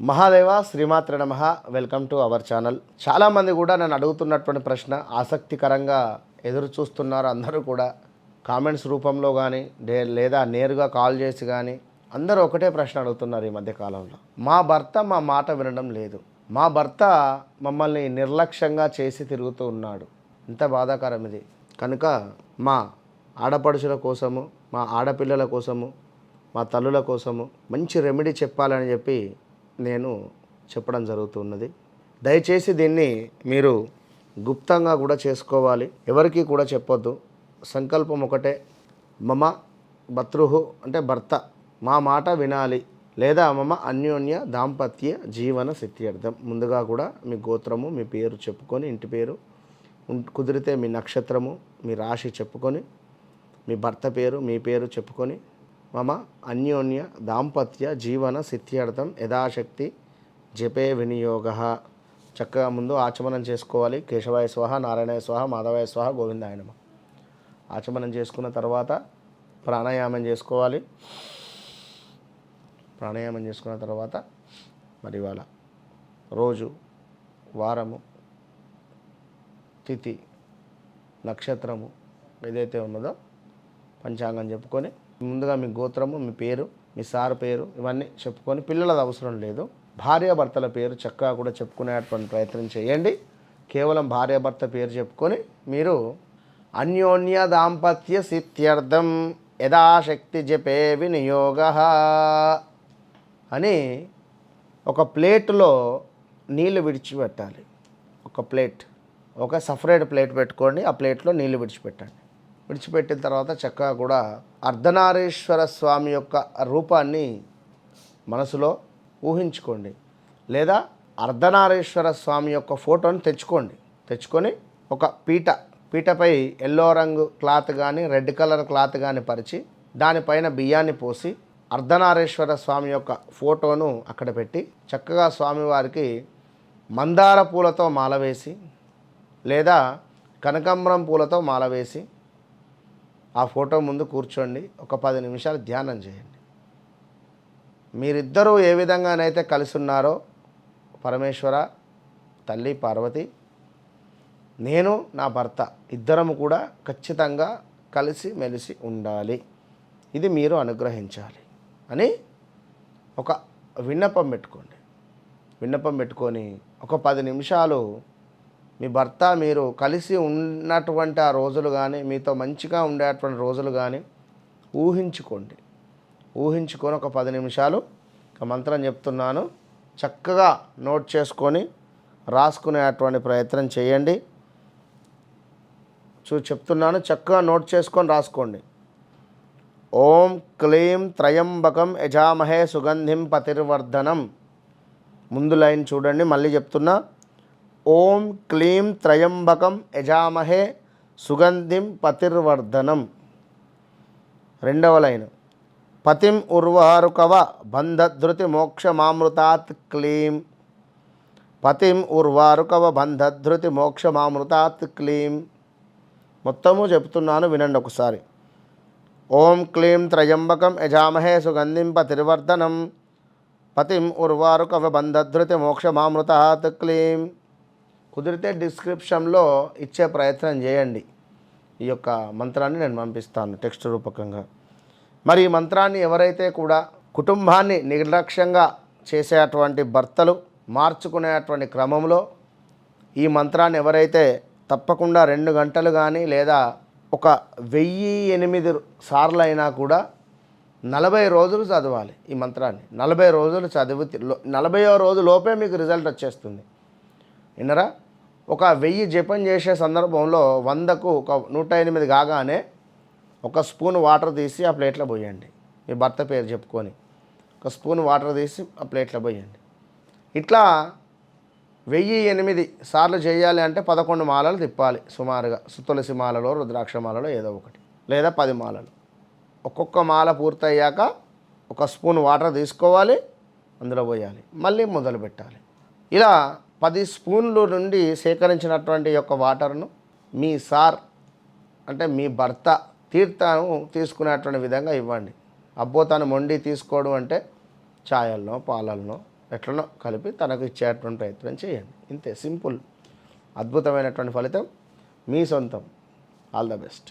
మహాదేవ శ్రీమాత్ర నమ. Welcome to our channel చాలామంది కూడా నన్ను అడుగుతున్నటువంటి ప్రశ్న ఆసక్తికరంగా ఎదురు చూస్తున్నారు. అందరూ కూడా కామెంట్స్ రూపంలో కానీ లేదా నేరుగా కాల్ చేసి కానీ అందరూ ఒకటే ప్రశ్న అడుగుతున్నారు ఈ మధ్యకాలంలో మా భర్త మా మాట వినడం లేదు. మా భర్త మమ్మల్ని నిర్లక్ష్యంగా చేసి తిరుగుతూ ఉన్నాడు. ఇంత బాధాకరం ఇది. కనుక మా ఆడపడుచుల కోసము మా ఆడపిల్లల కోసము మా తల్లుల కోసము మంచి రెమెడీ చెప్పాలని చెప్పి నేను చెప్పడం జరుగుతున్నది. దయచేసి దీన్ని మీరు గుప్తంగా కూడా చేసుకోవాలి. ఎవరికి కూడా చెప్పొద్దు. సంకల్పం ఒకటే. మమ భతృహు అంటే భర్త. మా మాట వినాలి. లేదా మమ అన్యోన్య దాంపత్య జీవన సిద్ధ్యర్థం ముందుగా కూడా మీ గోత్రము మీ పేరు చెప్పుకొని ఇంటి పేరు ఉం- కుదిరితే మీ నక్షత్రము మీ రాశి చెప్పుకొని మీ భర్త పేరు మీ పేరు చెప్పుకొని మమ అన్యోన్య దాంపత్య జీవన సిద్ధ్యర్థం యథాశక్తి జపే వినియోగ. చక్కగా ముందు ఆచమనం చేసుకోవాలి. కేశవాయ స్వహ నారాయణాయ స్వహ మాధవాయ స్వహ గోవిందాయ నమ. ఆచమనం చేసుకున్న తర్వాత ప్రాణాయామం చేసుకోవాలి. ప్రాణాయామం చేసుకున్న తర్వాత మరి ఇవాళ రోజు వారము తిథి నక్షత్రము ఏదైతే ఉన్నదో పంచాంగం చెప్పుకొని ముందుగా మీ గోత్రము మీ పేరు మీ సార్ పేరు ఇవన్నీ చెప్పుకొని పిల్లలది అవసరం లేదు. భార్యాభర్తల పేరు చక్కగా కూడా చెప్పుకునేటువంటి ప్రయత్నం చేయండి. కేవలం భార్యాభర్త పేరు చెప్పుకొని మీరు అన్యోన్య దాంపత్య సిత్యర్థం యథాశక్తి జపే వినియోగ అని ఒక ప్లేట్లో నీళ్ళు విడిచిపెట్టాలి. ఒక ప్లేట్ ఒక సపరేట్ ప్లేట్ పెట్టుకోండి ఆ ప్లేట్లో నీళ్ళు విడిచిపెట్టండి. విడిచిపెట్టిన తర్వాత చక్కగా కూడా అర్ధనారీశ్వర స్వామి యొక్క రూపాన్ని మనసులో ఊహించుకోండి. లేదా అర్ధనారీశ్వర స్వామి యొక్క ఫోటోని తెచ్చుకోండి. తెచ్చుకొని ఒక పీట పీటపై ఎల్లో రంగు క్లాత్ కానీ రెడ్ కలర్ క్లాత్ కానీ పరిచి దానిపైన బియ్యాన్ని పోసి అర్ధనారీశ్వర స్వామి యొక్క ఫోటోను అక్కడ పెట్టి చక్కగా స్వామివారికి మందార పూలతో మాల వేసి లేదా కనకాంబరం పూలతో మాల వేసి ఆ ఫోటో ముందు కూర్చోండి ఒక పది నిమిషాలు ధ్యానం చేయండి. మీరిద్దరూ ఏ విధంగానైతే కలిసి ఉన్నారో పరమేశ్వర తల్లి పార్వతి నేను నా భర్త ఇద్దరము కూడా ఖచ్చితంగా కలిసి మెలిసి ఉండాలి. ఇది మీరు అనుగ్రహించాలి అని ఒక విన్నపం పెట్టుకోండి. విన్నపం పెట్టుకొని ఒక పది నిమిషాలు మీ భర్త మీరు కలిసి ఉన్నటువంటి ఆ రోజులు కానీ మీతో మంచిగా ఉండేటువంటి రోజులు కానీ ఊహించుకోండి. ఊహించుకొని ఒక పది నిమిషాలు ఒక మంత్రం చెప్తున్నాను. చక్కగా నోట్ చేసుకొని రాసుకునేటువంటి ప్రయత్నం చేయండి. చూ చెప్తున్నాను. చక్కగా నోట్ చేసుకొని రాసుకోండి. ఓం క్లీం త్రయంబకం యజామహే సుగంధిం పతిర్వర్ధనం. ముందు లైన్ చూడండి. మళ్ళీ చెప్తున్నా. ఓం క్లీం త్రయంబకం యజామహే సుగంధిం పతిర్వర్ధనం. రెండవ లైన్. పతిం ఉర్వారుకవ బంధధృతి మోక్షమామృతాత్ క్లీం. పతిం ఉర్వారుకవ బంధధృతి మోక్షమామృతాత్ క్లీం. మొత్తము చెప్తున్నాను వినండి ఒకసారి. ఓం క్లీం త్రయంబకం యజామహే సుగంధిం పతిర్వర్ధనం. పతిం ఉర్వారుకవ బంధధృతి మోక్షమామృతాత్ క్లీం. కుదిరితే డిస్క్రిప్షన్లో ఇచ్చే ప్రయత్నం చేయండి. ఈ యొక్క మంత్రాన్ని నేను పంపిస్తాను టెక్స్ట్ రూపకంగా. మరి ఈ మంత్రాన్ని ఎవరైతే కూడా కుటుంబాన్ని నిర్లక్ష్యంగా చేసేటువంటి భర్తలు మార్చుకునేటువంటి క్రమంలో ఈ మంత్రాన్ని ఎవరైతే తప్పకుండా రెండు గంటలు కానీ లేదా ఒక వెయ్యి ఎనిమిది సార్లు అయినా కూడా నలభై రోజులు చదవాలి ఈ మంత్రాన్ని. నలభై రోజులు చదివి నలభైవ రోజు లోపే మీకు రిజల్ట్ వచ్చేస్తుంది. విన్నరా? ఒక వెయ్యి జపం చేసే సందర్భంలో వందకు ఒక నూట ఎనిమిది కాగానే ఒక స్పూన్ వాటర్ తీసి ఆ ప్లేట్లో పోయండి. మీ భర్త పేరు చెప్పుకొని ఒక స్పూన్ వాటర్ తీసి ఆ ప్లేట్లో పోయండి. ఇట్లా వెయ్యి ఎనిమిది సార్లు చేయాలి అంటే పదకొండు మాలలు తిప్పాలి. సుమారుగా తులసి మాలలో రుద్రాక్ష మాలలో ఏదో ఒకటి లేదా పది మాలలు. ఒక్కొక్క మాల పూర్తయ్యాక ఒక స్పూన్ వాటర్ తీసుకోవాలి. అందులో పోయాలి. మళ్ళీ మొదలు పెట్టాలి. ఇలా పది స్పూన్లు నుండి సేకరించినటువంటి యొక్క వాటర్ను మీ సార్ అంటే మీ భర్త తీర్థను తీసుకునేటువంటి విధంగా ఇవ్వండి. అబ్బో తను మొండి తీసుకోవడం అంటే ఛాయల్లో పాలల్లో ఎట్లనో కలిపి తనకు ఇచ్చేటువంటి ప్రయత్నం చేయండి. ఇంతే సింపుల్ అద్భుతమైనటువంటి ఫలితం మీ సొంతం. All the best.